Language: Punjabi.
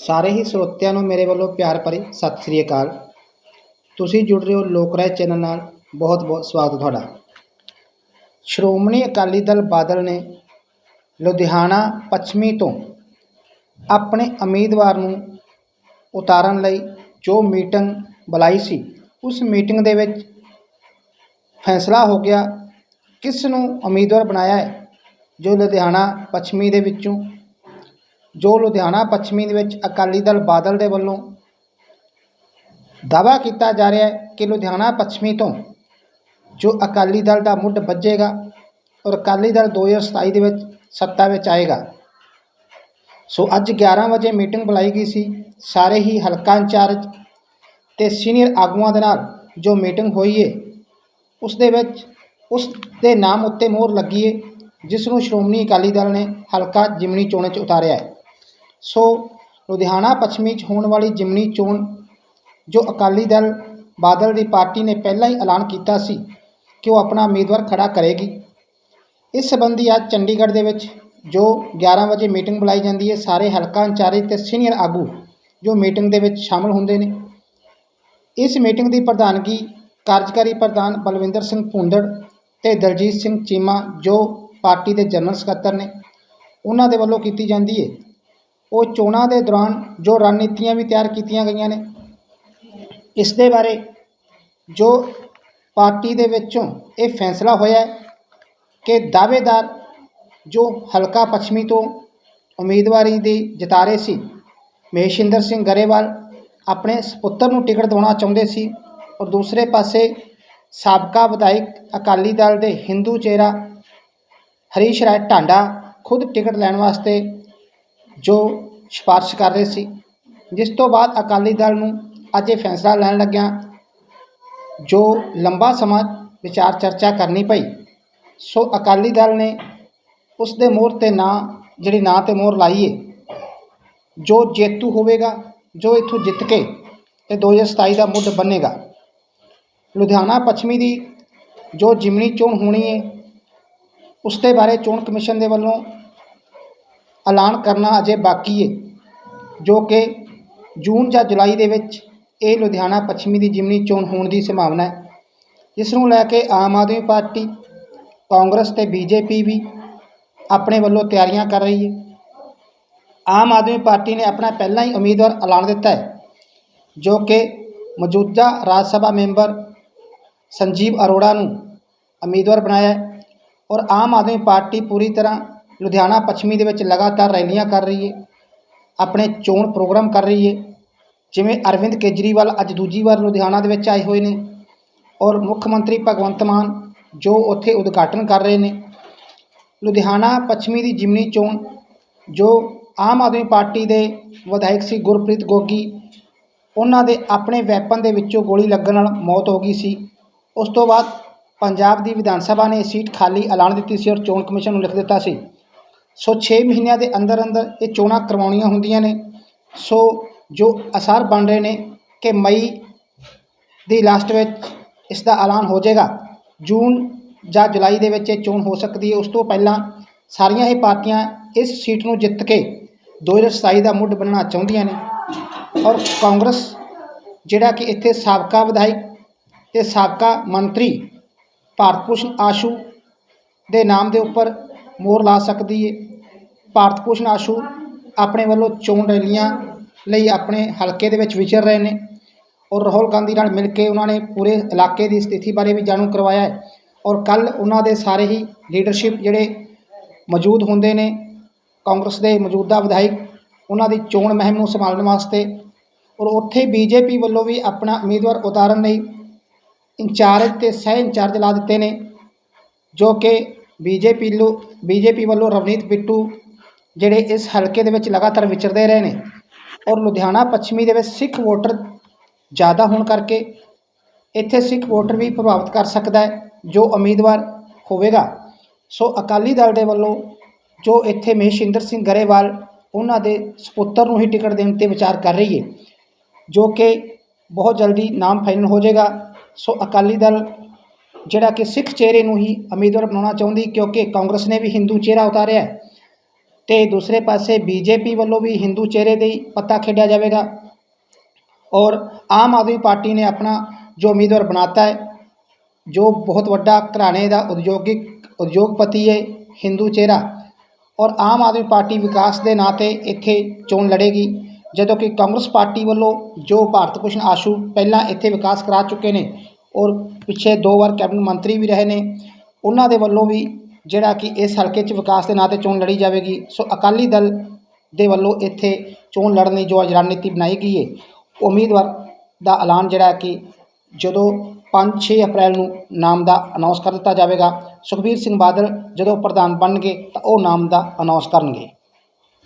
ਸਾਰੇ ਹੀ ਸਰੋਤਿਆਂ ਨੂੰ ਮੇਰੇ ਵੱਲੋਂ ਪਿਆਰ ਭਰੀ ਸਤਿ ਸ੍ਰੀ ਅਕਾਲ। ਤੁਸੀਂ ਜੁੜ ਰਹੇ ਹੋ ਲੋਕ ਰਾਏ ਚੈਨਲ ਨਾਲ। ਬਹੁਤ ਬਹੁਤ ਸਵਾਗਤ ਤੁਹਾਡਾ। ਸ਼੍ਰੋਮਣੀ ਅਕਾਲੀ ਦਲ ਬਾਦਲ ਨੇ ਲੁਧਿਆਣਾ ਪੱਛਮੀ ਤੋਂ ਆਪਣੇ ਉਮੀਦਵਾਰ ਨੂੰ ਉਤਾਰਨ ਲਈ ਜੋ ਮੀਟਿੰਗ ਬੁਲਾਈ ਸੀ, ਉਸ ਮੀਟਿੰਗ ਦੇ ਵਿੱਚ ਫੈਸਲਾ ਹੋ ਗਿਆ। ਕਿਸ ਨੂੰ ਉਮੀਦਵਾਰ ਬਣਾਇਆ ਹੈ? ਜੋ ਲੁਧਿਆਣਾ ਪੱਛਮੀ ਦੇ ਵਿੱਚੋਂ ਜੋ ਲੁਧਿਆਣਾ ਪੱਛਮੀ ਦੇ ਵਿੱਚ ਅਕਾਲੀ ਦਲ ਬਾਦਲ ਦੇ ਵੱਲੋਂ ਦਾਅਵਾ ਕੀਤਾ ਜਾ ਰਿਹਾ ਹੈ ਕਿ ਲੁਧਿਆਣਾ ਪੱਛਮੀ ਤੋਂ ਜੋ ਅਕਾਲੀ ਦਲ ਦਾ ਮੁੱਢ ਵੱਜੇਗਾ ਔਰ ਅਕਾਲੀ ਦਲ 2027 ਦੇ ਵਿੱਚ ਸੱਤਾ ਵਿੱਚ ਆਏਗਾ। ਸੋ ਅੱਜ 11 ਵਜੇ ਮੀਟਿੰਗ ਬੁਲਾਈ ਗਈ ਸੀ। ਸਾਰੇ ਹੀ ਹਲਕਾ ਇੰਚਾਰਜ ਤੇ ਸੀਨੀਅਰ ਆਗੂਆਂ ਦੇ ਨਾਲ ਜੋ ਮੀਟਿੰਗ ਹੋਈ ਹੈ ਉਸ ਦੇ ਵਿੱਚ ਉਸ ਦੇ ਨਾਮ ਉੱਤੇ ਮੋਹਰ ਲੱਗੀ ਹੈ ਜਿਸ ਨੂੰ ਸ਼੍ਰੋਮਣੀ ਅਕਾਲੀ ਦਲ ਨੇ ਹਲਕਾ ਜਿਮਨੀ ਚੋਣ 'ਚ ਉਤਾਰਿਆ ਹੈ। ਸੋ ਲੁਧਿਆਣਾ ਪੱਛਮੀ 'ਚ ਹੋਣ ਵਾਲੀ ਜਿਮਨੀ ਚੋਣ ਜੋ ਅਕਾਲੀ ਦਲ ਬਾਦਲ ਦੀ ਪਾਰਟੀ ਨੇ ਪਹਿਲਾਂ ਹੀ ਐਲਾਨ ਕੀਤਾ ਸੀ ਕਿ ਉਹ ਆਪਣਾ ਉਮੀਦਵਾਰ ਖੜਾ ਕਰੇਗੀ। ਇਸ ਸੰਬੰਧੀ ਅੱਜ ਚੰਡੀਗੜ੍ਹ ਦੇ ਵਿੱਚ ਜੋ 11 ਵਜੇ ਮੀਟਿੰਗ ਬੁਲਾਈ ਜਾਂਦੀ ਹੈ, ਸਾਰੇ ਹਲਕਾ ਇੰਚਾਰਜ ਤੇ ਸੀਨੀਅਰ ਆਗੂ ਜੋ ਮੀਟਿੰਗ ਦੇ ਵਿੱਚ ਸ਼ਾਮਲ ਹੁੰਦੇ ਨੇ। ਇਸ ਮੀਟਿੰਗ ਦੀ ਪ੍ਰਧਾਨਗੀ ਕਾਰਜਕਾਰੀ ਪ੍ਰਧਾਨ ਬਲਵਿੰਦਰ ਸਿੰਘ ਭੁੰਦੜ ਤੇ ਦਲਜੀਤ ਸਿੰਘ ਚੀਮਾ ਜੋ ਪਾਰਟੀ ਦੇ ਜਨਰਲ ਸਕੱਤਰ ਨੇ, ਉਹਨਾਂ ਦੇ ਵੱਲੋਂ ਕੀਤੀ ਜਾਂਦੀ ਹੈ। ਉਹ ਚੋਣਾਂ ਦੇ ਦੌਰਾਨ ਜੋ ਰਣਨੀਤੀਆਂ ਵੀ ਤਿਆਰ ਕੀਤੀਆਂ ਗਈਆਂ ਨੇ, ਇਸ ਦੇ ਬਾਰੇ ਜੋ ਪਾਰਟੀ ਦੇ ਵਿੱਚੋਂ ਇਹ ਫੈਸਲਾ ਹੋਇਆ ਕਿ ਦਾਅਵੇਦਾਰ ਜੋ ਹਲਕਾ ਪੱਛਮੀ ਤੋਂ ਉਮੀਦਵਾਰੀ ਦੀ ਜਿਤਾ ਰਹੇ ਸੀ, ਮਹੇਸ਼ਿੰਦਰ ਸਿੰਘ ਗਰੇਵਾਲ ਆਪਣੇ ਸਪੁੱਤਰ ਨੂੰ ਟਿਕਟ ਦਿਵਾਉਣਾ ਚਾਹੁੰਦੇ ਸੀ ਔਰ ਦੂਸਰੇ ਪਾਸੇ ਸਾਬਕਾ ਵਿਧਾਇਕ ਅਕਾਲੀ ਦਲ ਦੇ ਹਿੰਦੂ ਚਿਹਰਾ ਹਰੀਸ਼ ਰਾਏ ਢਾਂਡਾ ਖੁਦ ਟਿਕਟ ਲੈਣ ਵਾਸਤੇ ਜੋ ਸਿਫਾਰਿਸ਼ ਕਰ ਰਹੇ ਸੀ। ਜਿਸ ਤੋਂ ਬਾਅਦ ਅਕਾਲੀ ਦਲ ਨੂੰ ਅੱਜ ਇਹ ਫੈਸਲਾ ਲੈਣ ਲੱਗਿਆ ਜੋ ਲੰਬਾ ਸਮਾਂ ਵਿਚਾਰ ਚਰਚਾ ਕਰਨੀ ਪਈ, ਸੋ ਅਕਾਲੀ ਦਲ ਨੇ ਉਸ ਦੇ ਮੋਹਰ ਤੇ ਨਾਂ, ਜਿਹੜੀ ਨਾਂ ਤੇ ਮੋਹਰ ਲਾਈ ਹੈ ਜੋ ਜੇਤੂ ਹੋਵੇਗਾ, ਜੋ ਇੱਥੋਂ ਜਿੱਤ ਕੇ ਤੇ 2027 ਦਾ ਮੁੱਢ ਬੰਨੇਗਾ। ਲੁਧਿਆਣਾ ਪੱਛਮੀ ਦੀ ਜੋ ਜਿਮਨੀ ਚੋਣ ਹੋਣੀ ਹੈ ਉਸ ਦੇ ਬਾਰੇ ਚੋਣ ਕਮਿਸ਼ਨ ਦੇ ਵੱਲੋਂ ਐਲਾਨ ਕਰਨਾ ਅਜੇ ਬਾਕੀ ਹੈ ਜੋ ਕਿ ਜੂਨ ਜਾਂ ਜੁਲਾਈ ਦੇ ਵਿੱਚ ਇਹ ਲੁਧਿਆਣਾ ਪੱਛਮੀ ਦੀ ਜਿਮਨੀ ਚੋਣ ਹੋਣ ਦੀ ਸੰਭਾਵਨਾ ਹੈ। ਇਸ ਨੂੰ ਲੈ ਕੇ ਆਮ ਆਦਮੀ ਪਾਰਟੀ, ਕਾਂਗਰਸ ਤੇ ਬੀਜੇਪੀ ਵੀ ਆਪਣੇ ਵੱਲੋਂ ਤਿਆਰੀਆਂ ਕਰ ਰਹੀ ਹੈ ਆਮ ਆਦਮੀ ਪਾਰਟੀ ਨੇ ਆਪਣਾ ਪਹਿਲਾਂ ਹੀ ਉਮੀਦਵਾਰ ਐਲਾਨ ਦਿੱਤਾ ਹੈ, ਜੋ ਕਿ ਮੌਜੂਦਾ ਰਾਜ ਸਭਾ ਮੈਂਬਰ ਸੰਜੀਵ ਅਰੋੜਾ ਨੂੰ ਉਮੀਦਵਾਰ ਬਣਾਇਆ ਹੈ ਔਰ ਆਮ ਆਦਮੀ ਪਾਰਟੀ ਪੂਰੀ ਤਰ੍ਹਾਂ ਲੁਧਿਆਣਾ ਪੱਛਮੀ ਦੇ ਵਿੱਚ ਲਗਾਤਾਰ ਰੈਲੀਆਂ ਕਰ ਰਹੀ ਹੈ ਆਪਣੇ ਚੋਣ ਪ੍ਰੋਗਰਾਮ ਕਰ ਰਹੀ ਹੈ ਜਿਵੇਂ ਅਰਵਿੰਦ ਕੇਜਰੀਵਾਲ ਅੱਜ ਦੂਜੀ ਵਾਰ ਲੁਧਿਆਣਾ ਦੇ ਵਿੱਚ ਆਏ ਹੋਏ ਨੇ ਔਰ ਮੁੱਖ ਮੰਤਰੀ ਭਗਵੰਤ ਮਾਨ ਜੋ ਉੱਥੇ ਉਦਘਾਟਨ ਕਰ ਰਹੇ ਨੇ। ਲੁਧਿਆਣਾ ਪੱਛਮੀ ਦੀ ਜਿਮਨੀ ਚੋਣ, ਜੋ ਆਮ ਆਦਮੀ ਪਾਰਟੀ ਦੇ ਵਿਧਾਇਕ ਸੀ ਗੁਰਪ੍ਰੀਤ ਗੋਗੀ, ਉਹਨਾਂ ਦੇ ਆਪਣੇ ਵੈਪਨ ਦੇ ਵਿੱਚੋਂ ਗੋਲੀ ਲੱਗਣ ਨਾਲ ਮੌਤ ਹੋ ਗਈ ਸੀ। ਉਸ ਤੋਂ ਬਾਅਦ ਪੰਜਾਬ ਦੀ ਵਿਧਾਨ ਸਭਾ ਨੇ ਸੀਟ ਖਾਲੀ ਐਲਾਨ ਦਿੱਤੀ ਸੀ ਔਰ ਚੋਣ ਕਮਿਸ਼ਨ ਨੂੰ ਲਿਖ ਦਿੱਤਾ ਸੀ। ਸੋ 6 ਮਹੀਨਿਆਂ ਦੇ ਅੰਦਰ ਅੰਦਰ ਇਹ ਚੋਣਾਂ ਕਰਵਾਉਣੀਆਂ ਹੁੰਦੀਆਂ ਨੇ। ਸੋ ਜੋ ਅਸਾਰ ਬਣ ਰਹੇ ਨੇ ਕਿ ਮਈ ਦੀ ਲਾਸਟ ਵਿੱਚ ਇਸ ਦਾ ਐਲਾਨ ਹੋ ਜਾਏਗਾ। ਜੂਨ ਜਾਂ ਜੁਲਾਈ ਦੇ ਵਿੱਚ ਇਹ ਚੋਣ ਹੋ ਸਕਦੀ ਹੈ। ਉਸ ਤੋਂ ਪਹਿਲਾਂ ਸਾਰੀਆਂ ਹੀ ਪਾਰਟੀਆਂ ਇਸ ਸੀਟ ਨੂੰ ਜਿੱਤ ਕੇ 2027 ਦਾ ਮੁੱਢ ਬਣਨਾ ਚਾਹੁੰਦੀਆਂ ਨੇ। ਔਰ ਕਾਂਗਰਸ, ਜਿਹੜਾ ਕਿ ਇੱਥੇ ਸਾਬਕਾ ਵਿਧਾਇਕ ਤੇ ਸਾਬਕਾ ਮੰਤਰੀ ਭਾਰਤ ਭੂਸ਼ਣ ਆਸ਼ੂ ਦੇ ਨਾਮ ਦੇ ਉੱਪਰ ਮੋਹਰ ਲਾ ਸਕਦੀ ਹੈ ਭਾਰਤ ਭੂਸ਼ਣ ਆਸ਼ੂ ਆਪਣੇ ਵੱਲੋਂ ਚੋਣ ਰੈਲੀਆਂ ਲਈ ਆਪਣੇ ਹਲਕੇ ਦੇ ਵਿੱਚ ਵਿਚਰ ਰਹੇ ਨੇ ਔਰ ਰਾਹੁਲ ਗਾਂਧੀ ਨਾਲ ਮਿਲ ਕੇ ਉਹਨਾਂ ਨੇ ਪੂਰੇ ਇਲਾਕੇ ਦੀ ਸਥਿਤੀ ਬਾਰੇ ਵੀ ਜਾਣੂ ਕਰਵਾਇਆ ਹੈ ਔਰ ਕੱਲ ਉਹਨਾਂ ਦੇ ਸਾਰੇ ਹੀ ਲੀਡਰਸ਼ਿਪ ਜਿਹੜੇ ਮੌਜੂਦ ਹੁੰਦੇ ਨੇ, ਕਾਂਗਰਸ ਦੇ ਮੌਜੂਦਾ ਵਿਧਾਇਕ, ਉਹਨਾਂ ਦੀ ਚੋਣ ਮੁਹਿੰਮ ਨੂੰ ਸੰਭਾਲਣ ਵਾਸਤੇ ਔਰ ਉੱਥੇ ਬੀਜੇਪੀ ਵੱਲੋਂ ਵੀ ਆਪਣਾ ਉਮੀਦਵਾਰ ਉਤਾਰਨ ਲਈ ਇੰਚਾਰਜ ਤੇ ਸਹਿ ਇੰਚਾਰਜ ਲਾ ਦਿੱਤੇ ਨੇ, ਜੋ ਕਿ ਬੀਜੇਪੀ ਲੋ, ਬੀਜੇਪੀ ਵੱਲੋਂ ਰਵਨੀਤ ਬਿੱਟੂ ਜਿਹੜੇ ਇਸ ਹਲਕੇ ਦੇ ਵਿੱਚ ਲਗਾਤਾਰ ਵਿਚਰਦੇ ਰਹੇ ਨੇ ਔਰ ਲੁਧਿਆਣਾ ਪੱਛਮੀ ਦੇ ਵਿੱਚ ਸਿੱਖ ਵੋਟਰ ਜ਼ਿਆਦਾ ਹੋਣ ਕਰਕੇ ਇੱਥੇ ਸਿੱਖ ਵੋਟਰ ਵੀ ਪ੍ਰਭਾਵਿਤ ਕਰ ਸਕਦਾ ਹੈ, ਜੋ ਉਮੀਦਵਾਰ ਹੋਵੇਗਾ। ਸੋ ਅਕਾਲੀ ਦਲ ਦੇ ਵੱਲੋਂ ਜੋ ਇੱਥੇ ਮਹੇਸ਼ਿੰਦਰ ਸਿੰਘ ਗਰੇਵਾਲ ਉਹਨਾਂ ਦੇ ਸਪੁੱਤਰ ਨੂੰ ਹੀ ਟਿਕਟ ਦੇਣ ਤੇ ਵਿਚਾਰ ਕਰ ਰਹੀ ਹੈ, ਜੋ ਕਿ ਬਹੁਤ ਜਲਦੀ ਨਾਮ ਫਾਈਨਲ ਹੋ ਜਾਏਗਾ। ਸੋ ਅਕਾਲੀ ਦਲ ਜਿਹੜਾ ਕਿ ਸਿੱਖ ਚਿਹਰੇ ਨੂੰ ਹੀ ਉਮੀਦਵਾਰ ਬਣਾਉਣਾ ਚਾਹੁੰਦੀ, ਕਿਉਂਕਿ ਕਾਂਗਰਸ ਨੇ ਵੀ ਹਿੰਦੂ ਚਿਹਰਾ ਉਤਾਰਿਆ ਤੇ ਦੂਸਰੇ ਪਾਸੇ ਬੀਜੇਪੀ ਵੱਲੋਂ ਵੀ ਹਿੰਦੂ ਚਿਹਰੇ ਦੇ ਪੱਤਾ ਖੇਡਿਆ ਜਾਵੇਗਾ। ਔਰ ਆਮ ਆਦਮੀ ਪਾਰਟੀ ਨੇ ਆਪਣਾ ਜੋ ਉਮੀਦਵਾਰ ਬਣਾਤਾ ਹੈ, ਜੋ ਬਹੁਤ ਵੱਡਾ ਘਰਾਣੇ ਦਾ ਉਦਯੋਗਿਕ ਉਦਯੋਗਪਤੀ ਹੈ ਹਿੰਦੂ ਚਿਹਰਾ। ਔਰ ਆਮ ਆਦਮੀ ਪਾਰਟੀ ਵਿਕਾਸ ਦੇ ਨਾਂ 'ਤੇ ਇੱਥੇ ਚੋਣ ਲੜੇਗੀ, ਜਦੋਂ ਕਿ ਕਾਂਗਰਸ ਪਾਰਟੀ ਵੱਲੋਂ ਜੋ ਭਾਰਤ ਭੂਸ਼ਣ ਆਸ਼ੂ ਪਹਿਲਾਂ ਇੱਥੇ ਵਿਕਾਸ ਕਰਾ ਚੁੱਕੇ ਨੇ, ਔਰ ਪਿੱਛੇ ਦੋ ਵਾਰ ਕੈਬਨਿਟ ਮੰਤਰੀ ਵੀ ਰਹੇ ਨੇ, ਉਹਨਾਂ ਦੇ ਵੱਲੋਂ ਵੀ ਜਿਹੜਾ ਕਿ ਇਸ ਹਲਕੇ 'ਚ ਵਿਕਾਸ ਦੇ ਨਾਂ 'ਤੇ ਚੋਣ ਲੜੀ ਜਾਵੇਗੀ। ਸੋ ਅਕਾਲੀ ਦਲ ਦੇ ਵੱਲੋਂ ਇੱਥੇ ਚੋਣ ਲੜਨ ਦੀ ਜੋ ਅੱਜ ਰਣਨੀਤੀ ਬਣਾਈ ਗਈ ਹੈ ਉਮੀਦਵਾਰ ਦਾ ਐਲਾਨ ਜਿਹੜਾ ਕਿ ਜਦੋਂ 5-6 ਅਪ੍ਰੈਲ ਨੂੰ ਨਾਮ ਦਾ ਅਨਾਉਂਸ ਕਰ ਦਿੱਤਾ ਜਾਵੇਗਾ, ਸੁਖਬੀਰ ਸਿੰਘ ਬਾਦਲ ਜਦੋਂ ਪ੍ਰਧਾਨ ਬਣਨਗੇ ਤਾਂ ਉਹ ਨਾਮ ਦਾ ਅਨਾਉਂਸ ਕਰਨਗੇ।